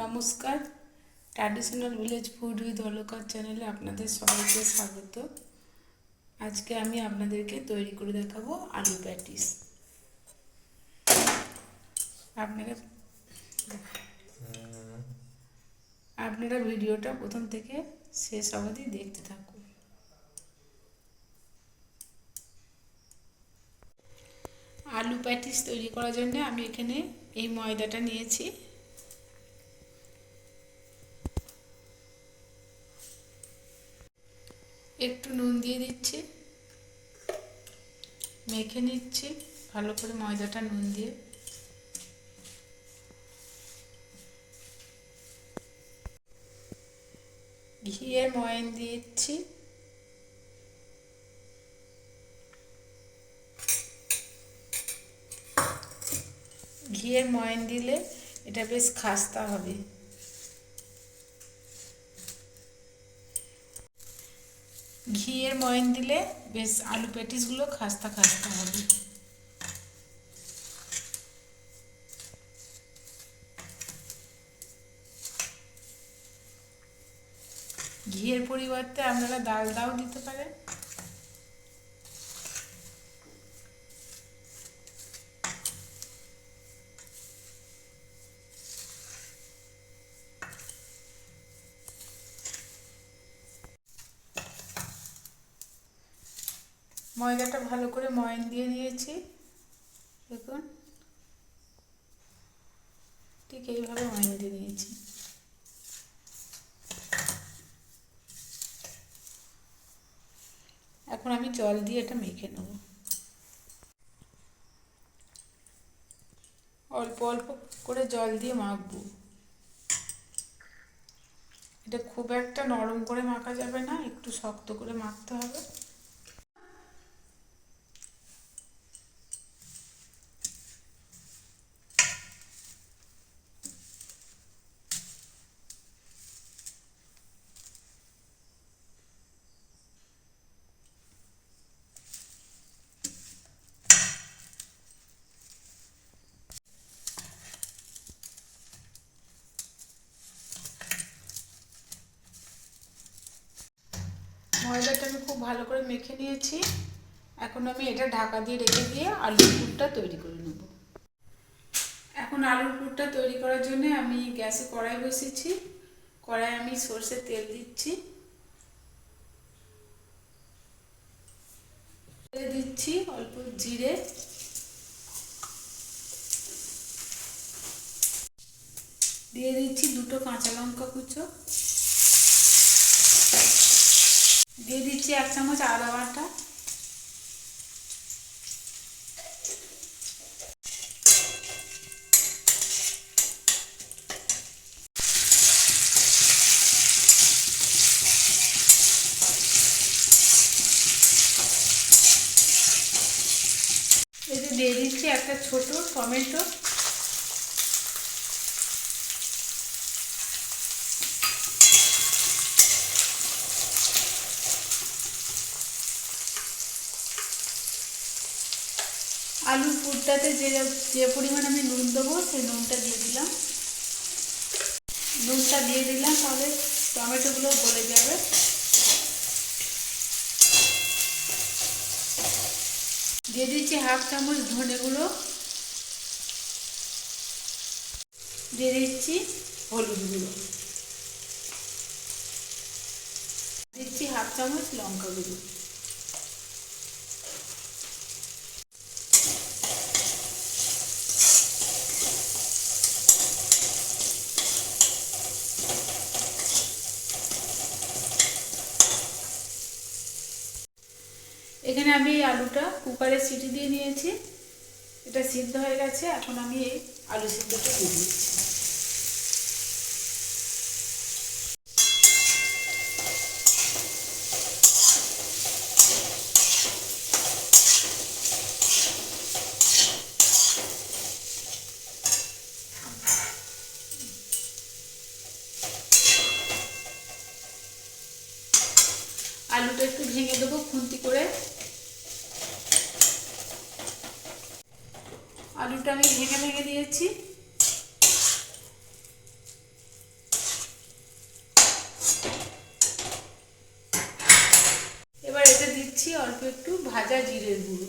নমস্কার। Traditional village food with অলকার চ্যানেলে আপনাদের সবাইকে স্বাগত। আজকে আমি আপনাদেরকে তৈরি করে দেখাবো আলু প্যাটিস। আপনারা আপনারা ভিডিওটা প্রথম থেকে শেষ অবধি দেখতে থাকুন। আলু প্যাটিস তৈরি করার জন্য আমি এখানে এই ময়দাটা নিয়েছি। একটু নুন দিয়ে দিচ্ছি। মেখে নিচ্ছি, ভালো করে ময়দাটা নুন দিয়ে। ঘিয়ের ময়ন দিচ্ছি। ঘিয়ের ময়ন দিলে এটা বেশ খাস্তা হবে। ঘিয়ের ময়ন দিলে বেশ আলু প্যাটিসগুলো খাস্তা খাস্তা হবে। ঘিয়ের পরিবর্তে আপনারা ডালদাও দিতে পারেন। ময়দাটা ভালো করে ময়ন দিয়ে নিয়েছি। দেখুন। ঠিক এইভাবে ময়ন দিয়ে নিয়েছি। এখন আমি জল দিয়ে এটা মেখে নেব। অল্প অল্প করে জল দিয়ে মাখবো। এটা খুব একটা নরম করে মাখা যাবে না, একটু শক্ত করে মাখতে হবে ময়দাটা আমি খুব ভালো করে মেখে নিয়েছি। এখন আমি এটা ঢাকা দিয়ে রেখে দিয়ে আলুর পুরটা তৈরি করে নেব। এখন আলুর পুরটা তৈরি করার জন্য আমি গ্যাসে কড়াই বসেছি কড়াই আমি সর্ষের তেল দিচ্ছি। দিচ্ছি অল্প জিরে। দিয়ে দিচ্ছি দুটো কাঁচা লঙ্কা কুচো। দিয়ে দিচ্ছি এক চামচ আদা বাটা। দিয়ে দিচ্ছি একটা ছোট টমেটো। আলুর পুরটাতে যে যে পরিমাণ আমি নুন দেবো, সেই নুনটা দিয়ে দিলাম। নুনটা দিয়ে দিলাম, তাহলে টমেটোগুলো গলে যাবে। দিয়ে দিচ্ছি হাফ চামচ ধনে গুঁড়ো। দিয়ে দিচ্ছি হলুদ গুঁড়ো। দিচ্ছি হাফ চামচ লঙ্কা গুঁড়ো। এখানে আমি আলুটা কুকারে সিটি দিয়ে নিয়েছি। এটা সিদ্ধ হয়ে গেছে, এখন আমি এই আলু সিদ্ধটা দিয়ে দিচ্ছি। আলুটা একটু ভেঙে দেবো, খুন্তি করে। আলুটা আমি ভেঙে ভেঙে দিয়েছি। এবার এতে দিচ্ছি অল্প একটু ভাজা জিরের গুঁড়ো।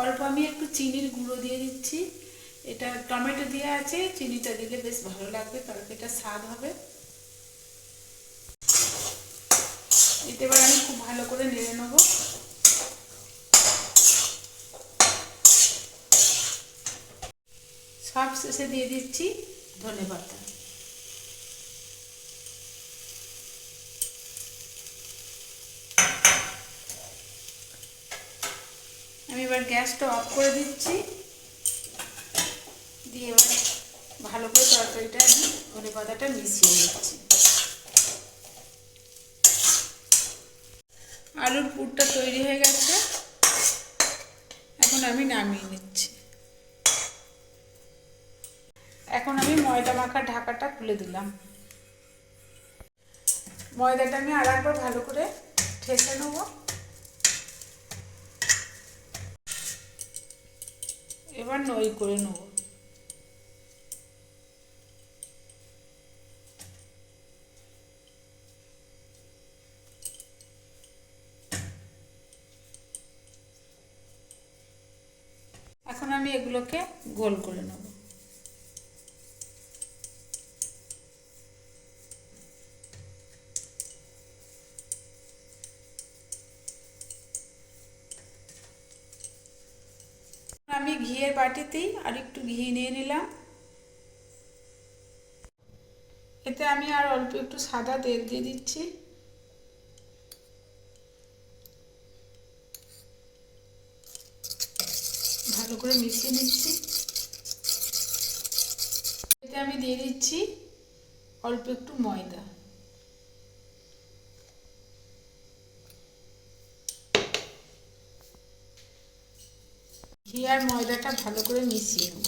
অল্প আমি একটু চিনির গুঁড়ো দিয়ে দিচ্ছি। এটা টমেটো দিয়ে আছে, চিনিটা দিলে বেশ ভালো লাগবে তরকারিটা স্বাদ হবে। এতে এবার আমি খুব ভালো করে নেড়ে নেব। সব শেষে দিয়ে দিচ্ছি ধনে পাতা। আমি এবার গ্যাসটা অফ করে দিচ্ছি। দিয়ে এবার ভালো করে তরকারিটা আমি ধনে পাতাটা মিশিয়ে নিচ্ছি। আলুর পুরটা তৈরি হয়ে গেছে। এখন আমি নামিয়ে নিচ্ছি। এখন আমি ময়দা মাখা ঢাকাটা খুলে দিলাম। ময়দাটা আমি আর একবার ভালো করে ঠেসে নেব। এবার নই করে নেব এখন আমি এগুলোকে গোল করে নেব। আমি ঘিয়ের বাটিতেই আর একটু ঘি নিয়ে নিলাম। এতে আমি আর অল্প একটু সাদা তেল দিয়ে দিচ্ছি। ভালো করে মিশিয়ে নিচ্ছি। আমি দিয়ে দিচ্ছি অল্প একটু ময়দা। ঘি আর ময়দাটা ভালো করে মিশিয়ে নেব।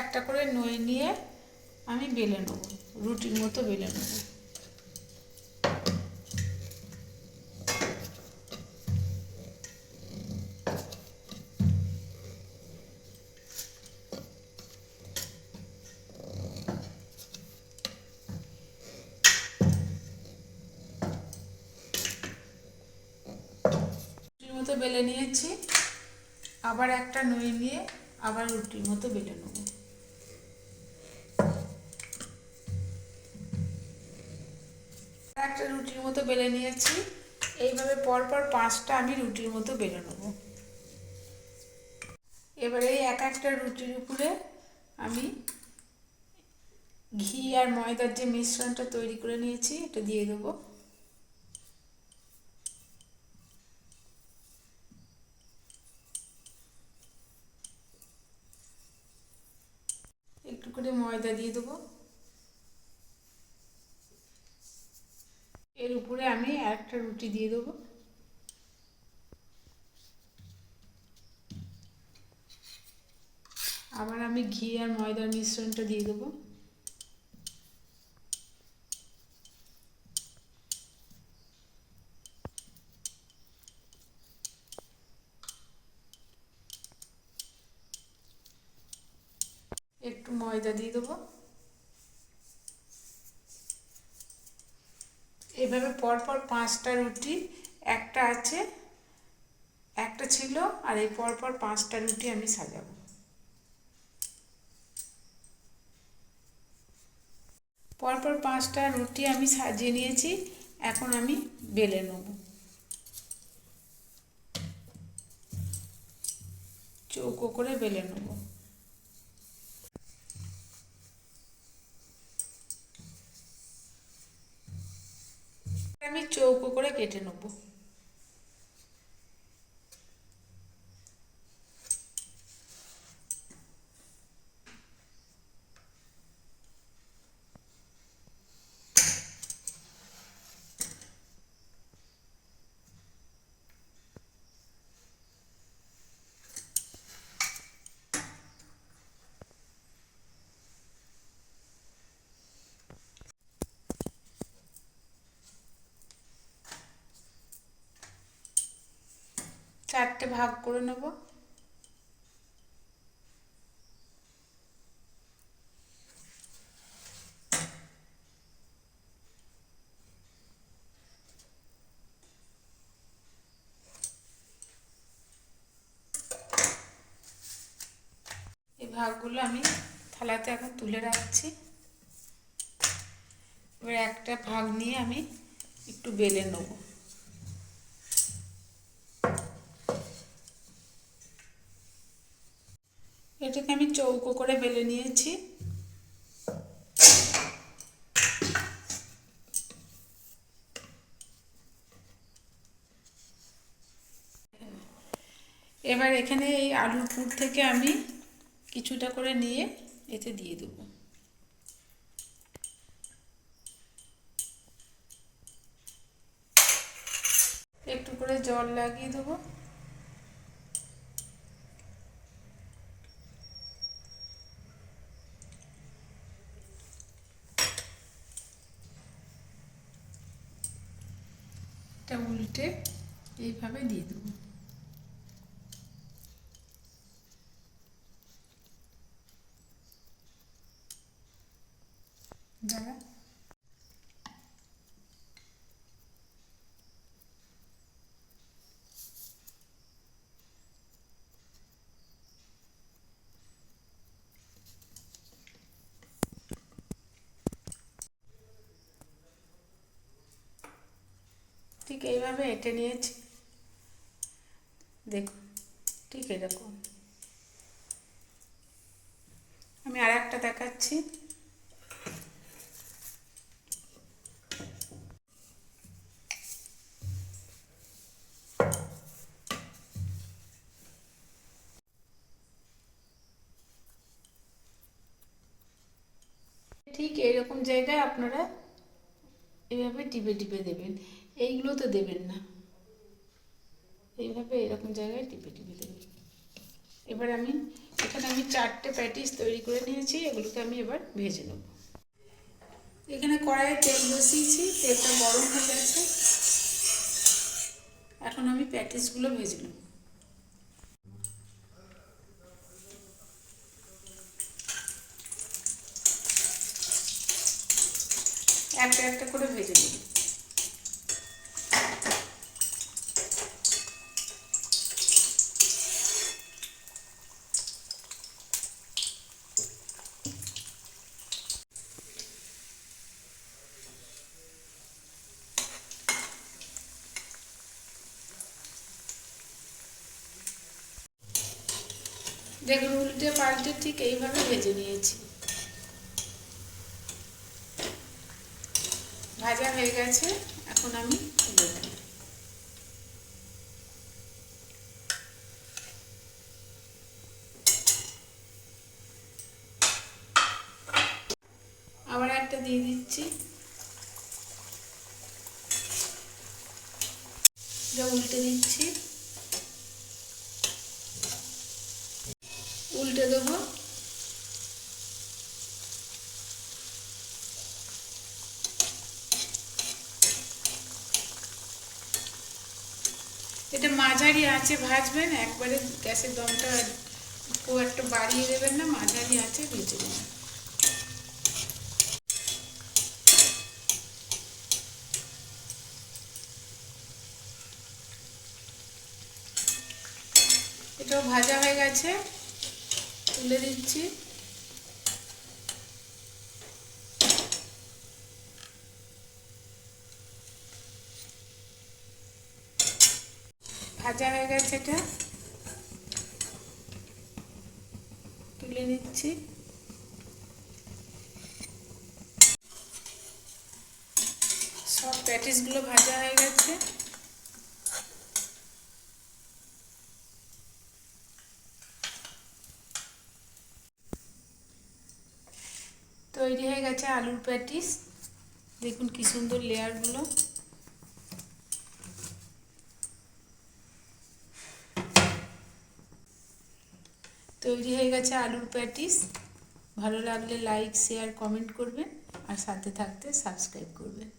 একটা করে নই নিয়ে আমি বেলে নেব, রুটির মতো বেলে নেব। আবার একটা নই নিয়ে আবার রুটির মতো বেলে নেব। একটা রুটির মতো বেলে নিয়েছি। এইভাবে পরপর পাঁচটা আমি রুটির মতো বেলে নেব। এবারে এই এক একটা রুটির উপরে আমি ঘি আর ময়দার যে মিশ্রণটা তৈরি করে নিয়েছি, এটা দিয়ে দেবো একটু করে ময়দা দিয়ে দেবো। এর উপরে আমি একটা রুটি দিয়ে দেবো। আবার আমি ঘি আর ময়দার মিশ্রণটা দিয়ে দেবো। একটু ময়দা দিয়ে দেবো। এভাবে পরপর পাঁচটা রুটি, একটা আছে, একটা ছিল, আর এই পরপর পাঁচটা রুটি আমি সাজাবো। পরপর পাঁচটা রুটি আমি সাজিয়ে নিয়েছি, এখন আমি বেলে নেব। চৌকো করে বেলে নেব। করে কেটে চারটে ভাগ করে নেব। এই ভাগগুলো আমি থালাতে এখন তুলে রাখছি। এবার একটা ভাগ নিয়ে আমি একটু বেলে নেব। বেলে নিয়েছি। এবার এখানে এই আলুর পুর থেকে আমি কিছুটা করে নিয়ে এতে দিয়ে দেবো। একটু করে জল লাগিয়ে দেবো। এটা উল্টে এইভাবে দিয়ে দেবো দাঁড়া ঠিক এইভাবে এঁটে নিয়েছি। দেখুন, ঠিক এরকম। আমি আর একটা দেখাচ্ছি। ঠিক এইরকম জায়গায় আপনারা এভাবে টিপে টিপে দেবেন। এইগুলো তো দেবেন না। এইভাবে এরকম জায়গায় টিপে টিপে দেবেন। এবার আমি, এখানে আমি চারটে প্যাটিস তৈরি করে নিয়েছি, এগুলোকে আমি এবার ভেজে নেব। এখানে কড়াইয়ে তেল বসিয়েছি, তেলটা গরম হয়ে গেছে। এখন আমি প্যাটিসগুলো ভেজে নেব। একটা একটা করে ভেজে নেব। দেখুন উল্টে পাল্টে ঠিক এইভাবে ভেজে নিয়েছি। ভাজা হয়ে গেছে, এখন আমি আবার একটা দিয়ে দিচ্ছি। উল্টে দিচ্ছি। উল্টে দেবো। এটা মাঝারি আছে ভাজবেন, একবারে গ্যাসের দমটা খুব একটা বাড়িয়ে দেবেন না, মাঝারি আছে ভেজে নেবেন। এটাও ভাজা হয়ে গেছে। তুলে দিচ্ছি। ভাজা হয়ে গেছে এটা। তুলে নিচ্ছি। সব প্যাটিসগুলো ভাজা হয়ে গেছে। তৈরি হয়ে গেছে আলুর প্যাটিস। দেখুন কি সুন্দর লেয়ারগুলো। তৈরি হয়ে গেছে আলুর প্যাটিস। ভালো লাগলে লাইক শেয়ার কমেন্ট করবেন। আর সাথে থাকতে সাবস্ক্রাইব করবেন।